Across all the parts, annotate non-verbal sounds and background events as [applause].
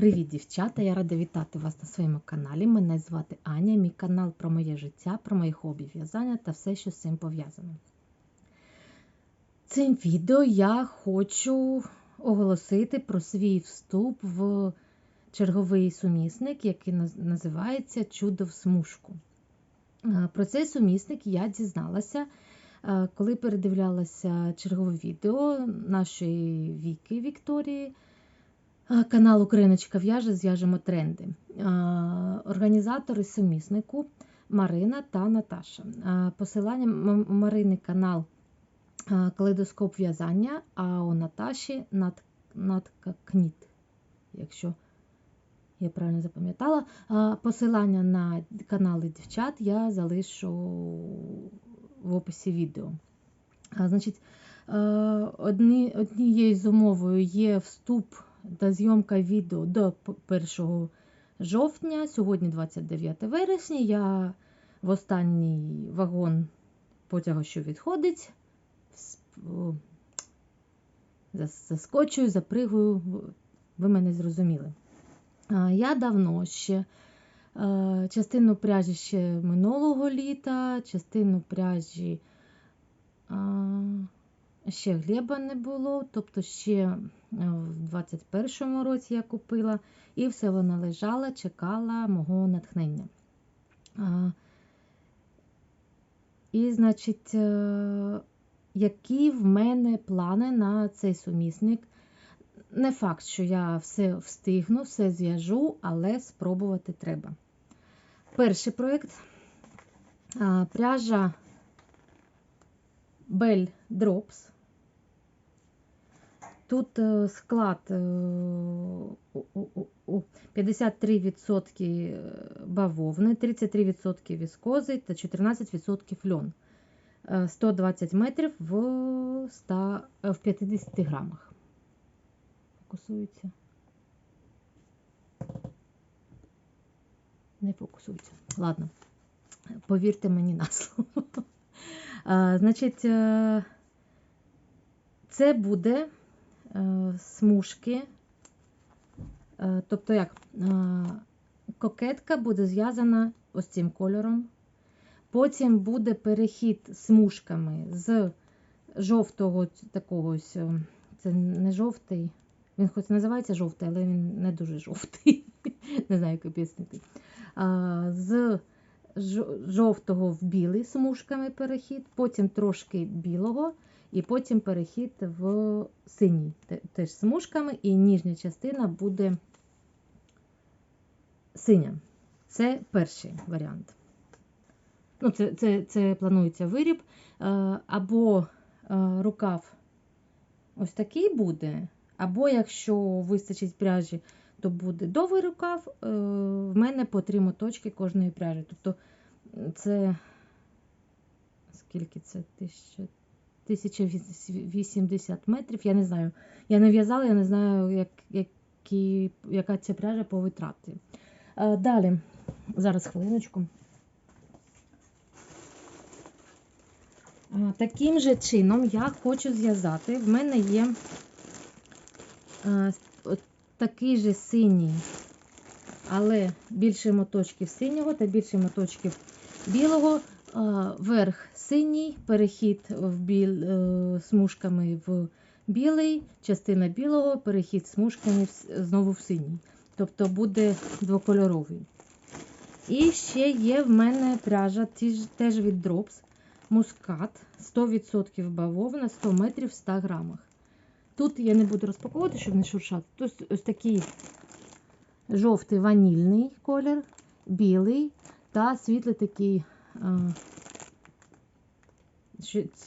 Привіт, дівчата! Я рада вітати вас на своєму каналі. Мене звати Аня, мій канал про моє життя, про мої хобі, в'язання та все, що з цим пов'язано. Цим відео я хочу оголосити про свій вступ в черговий сумісник, який називається Чудо в смужку. Про цей сумісник я дізналася, коли передивлялася чергове відео нашої Віки Вікторії. Канал Україночка в'яже, зв'яжемо тренди. Організатори суміснику Марина та Наташа. Посилання Марини канал Калейдоскоп в'язання, а у Наташі Натка Кніт, якщо я правильно запам'ятала. Посилання на канали дівчат я залишу в описі відео. Значить, одні, Однією з умовою є вступ та зйомка відео до 1 жовтня, сьогодні 29 вересня. Я в останній вагон потягу, що відходить, заскочую, запригую, ви мене зрозуміли. Я давно ще частину пряжі ще минулого літа, частину пряжі ще глеба не було, тобто ще е, в 21-му році я купила, і все вона лежала, чекала мого натхнення. І, значить, е, які в мене плани на цей сумісник? Не факт, що я все встигну, все зв'яжу, але спробувати треба. Перший проєкт пряжа Bell Drops. Тут е, склад 53% е, бавовни, 33% віскози та 14% льон. 120 е, метрів в 100, в 50 грамах. Фокусується. Не фокусується. Ладно, повірте мені на слово. Значить, це буде Е, смужки. Е, тобто, як е, кокетка буде зв'язана ось цим кольором. Потім буде перехід смужками з жовтого такого це не жовтий, він хоч називається жовтий, але він не дуже жовтий. [laughs] Не знаю, як об'яснити. З жовтого в білий смужками перехід, потім трошки білого. І потім перехід в синій, теж смужками, і ніжня частина буде синя. Це перший варіант. Ну, Це це, це планується виріб. Е, або е, рукав ось такий буде, або, якщо вистачить пряжі, то буде довгий рукав. Е, в мене по три моточки кожної пряжі. Тобто це скільки це? 1080 метрів. Я не знаю. Я не в'язала, я не знаю, як, які, яка ця пряжа по витрати. Далі, зараз хвилиночку. Таким же чином я хочу зв'язати. В мене є такий же синій, але більше моточків синього та більше моточків білого. Верх синій, перехід в біл, е, смужками в білий, частина білого, перехід смужками знову в синій. Тобто буде двокольоровий. І ще є в мене пряжа теж від Drops, мускат 100% бавовна, 100 метрів в 100 грамах. Тут я не буду розпаковувати, щоб не шуршати. Тут ось такий жовтий ванільний колір, білий та світлий такий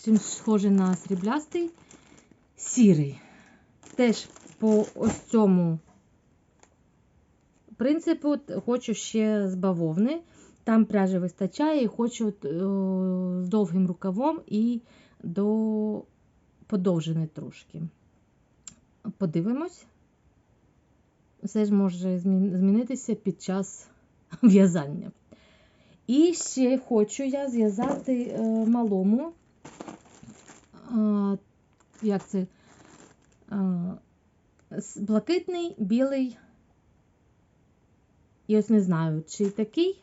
чим схожий на сріблястий, сірий. Теж по ось цьому принципу хочу ще з бавовни. Там пряжі вистачає і хочу е, з довгим рукавом і до подовжений трошки. Подивимось. Все ж може змінитися під час [laughs] в'язання. І ще хочу я зв'язати е, малому, як це, блакитний білий І ось не знаю, чи такий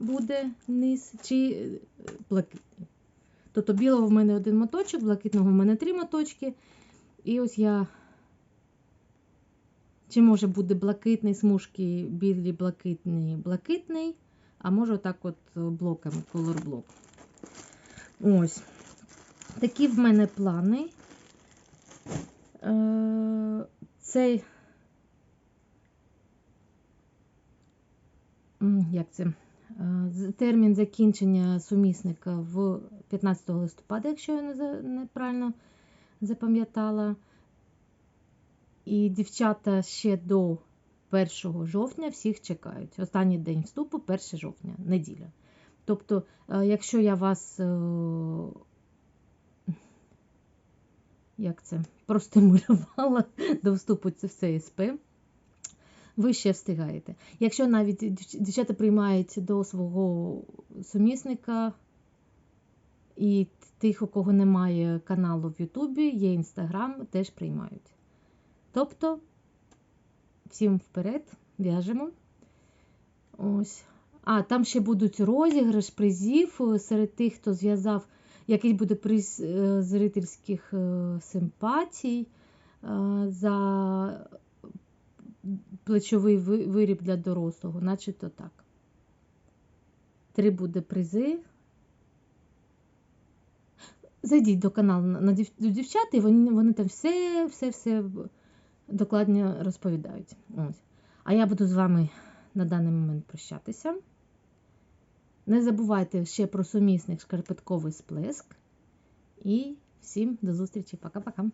буде низ, чи е, блакитний. Тобто білого в мене один моточок, блакитного в мене три моточки. І ось я. Чи може буде блакитний смужки, білі, блакитний, блакитний, а може отак от блоками, колорблок. Ось. Такі в мене плани. Е, Цей. Як це? Е, Термін закінчення сумісника в 15 листопада, якщо я неправильно запам'ятала. І дівчата ще до 1 жовтня всіх чекають. Останній день вступу 1 жовтня, неділя. Тобто, е, якщо я вас, е, як це, простимулювала [laughs] до вступу в ЦСП, ви ще встигаєте. Якщо навіть дівчата приймають до свого сумісника і тих, у кого немає каналу в Ютубі, є Інстаграм, теж приймають. Тобто, всім вперед, в'яжемо. Ось. А, там ще будуть розіграш призів е, серед тих, хто зв'язав, який буде приз е, зрительських е, симпатій за плечовий виріб для дорослого, начебто так. Три буде призи. Зайдіть до каналу на на дів- дівчат, і вони, вони там все, все, все докладно розповідають. Ось. А я буду з вами на даний момент прощатися. Не забувайте ще про сумісник шкарпетковий сплеск. І всім до зустрічі. Пока-пока.